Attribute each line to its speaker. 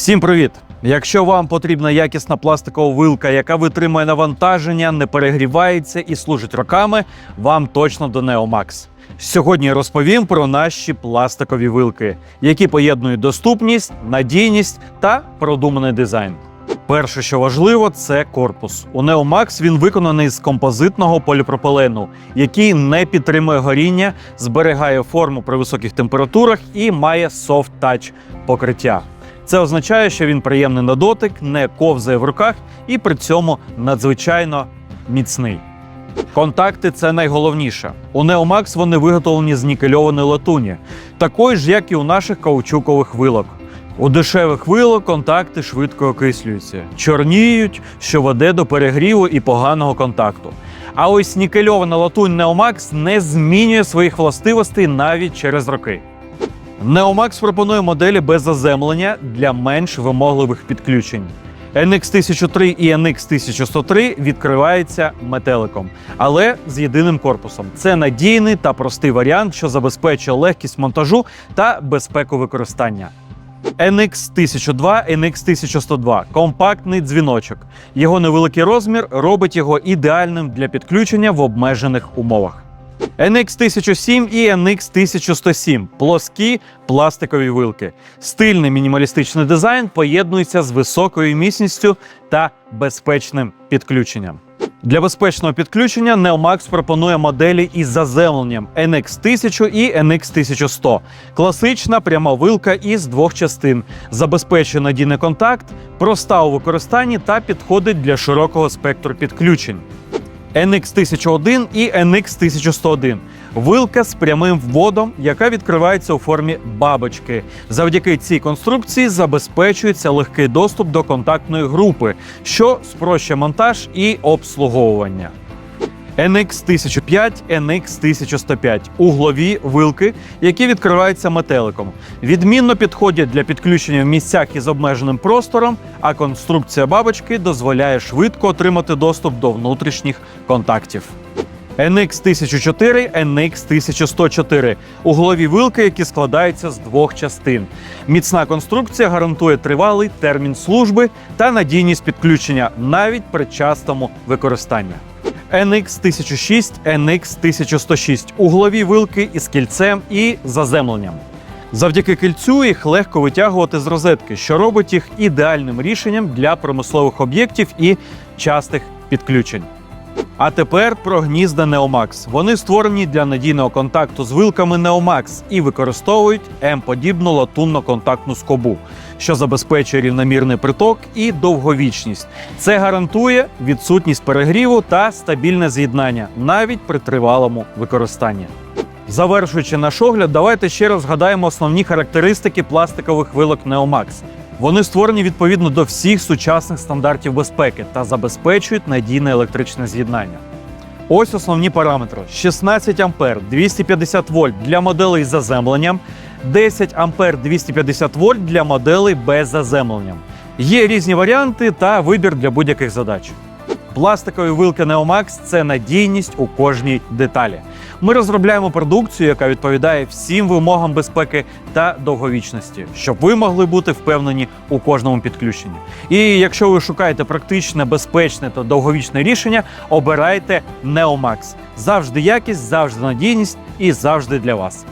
Speaker 1: Всім привіт! Якщо вам потрібна якісна пластикова вилка, яка витримує навантаження, не перегрівається і служить роками, вам точно до Neomax. Сьогодні розповім про наші пластикові вилки, які поєднують доступність, надійність та продуманий дизайн. Перше, що важливо, це корпус. У Neomax він виконаний з композитного поліпропилену, який не підтримує горіння, зберігає форму при високих температурах і має soft touch покриття. Це означає, що він приємний на дотик, не ковзає в руках і при цьому надзвичайно міцний. Контакти це найголовніше. У Neomax вони виготовлені з нікельованої латуні, такої ж, як і у наших каучукових вилок. У дешевих вилок контакти швидко окислюються, чорніють, що веде до перегріву і поганого контакту. А ось нікельована латунь Neomax не змінює своїх властивостей навіть через роки. Neomax пропонує моделі без заземлення для менш вимогливих підключень. NX1003 і NX1103 відкриваються метеликом, але з єдиним корпусом. Це надійний та простий варіант, що забезпечує легкість монтажу та безпеку використання. NX1002, NX1102 компактний дзвіночок. Його невеликий розмір робить його ідеальним для підключення в обмежених умовах. NX1007 і NX1107 плоскі пластикові вилки. Стильний мінімалістичний дизайн поєднується з високою міцністю та безпечним підключенням. Для безпечного підключення Neomax пропонує моделі із заземленням NX1000 і NX1100. Класична пряма вилка із двох частин, забезпечує надійний контакт, проста у використанні та підходить для широкого спектру підключень. NX1001 і NX1101 вилка з прямим вводом, яка відкривається у формі бабочки. Завдяки цій конструкції забезпечується легкий доступ до контактної групи, що спрощує монтаж і обслуговування. NX1005, NX1105 углові вилки, які відкриваються метеликом. Відмінно підходять для підключення в місцях із обмеженим простором, а конструкція бабочки дозволяє швидко отримати доступ до внутрішніх контактів. NX1004, NX1104 углові вилки, які складаються з двох частин. Міцна конструкція гарантує тривалий термін служби та надійність підключення навіть при частому використанні. NX1006, NX1106 углові вилки із кільцем і заземленням. Завдяки кільцю їх легко витягувати з розетки, що робить їх ідеальним рішенням для промислових об'єктів і частих підключень. А тепер про гнізда Neomax. Вони створені для надійного контакту з вилками Neomax і використовують М-подібну латунно-контактну скобу, що забезпечує рівномірний приток і довговічність. Це гарантує відсутність перегріву та стабільне з'єднання навіть при тривалому використанні. Завершуючи наш огляд, давайте ще раз згадаємо основні характеристики пластикових вилок Neomax. Вони створені відповідно до всіх сучасних стандартів безпеки та забезпечують надійне електричне з'єднання. Ось основні параметри: 16 ампер 250 вольт для моделей з заземленням, 10 ампер 250 вольт для моделей без заземленням. Є різні варіанти та вибір для будь-яких задач. Пластикові вилки Neomax – це надійність у кожній деталі. Ми розробляємо продукцію, яка відповідає всім вимогам безпеки та довговічності, щоб ви могли бути впевнені у кожному підключенні. І якщо ви шукаєте практичне, безпечне та довговічне рішення, обирайте Neomax. Завжди якість, завжди надійність і завжди для вас.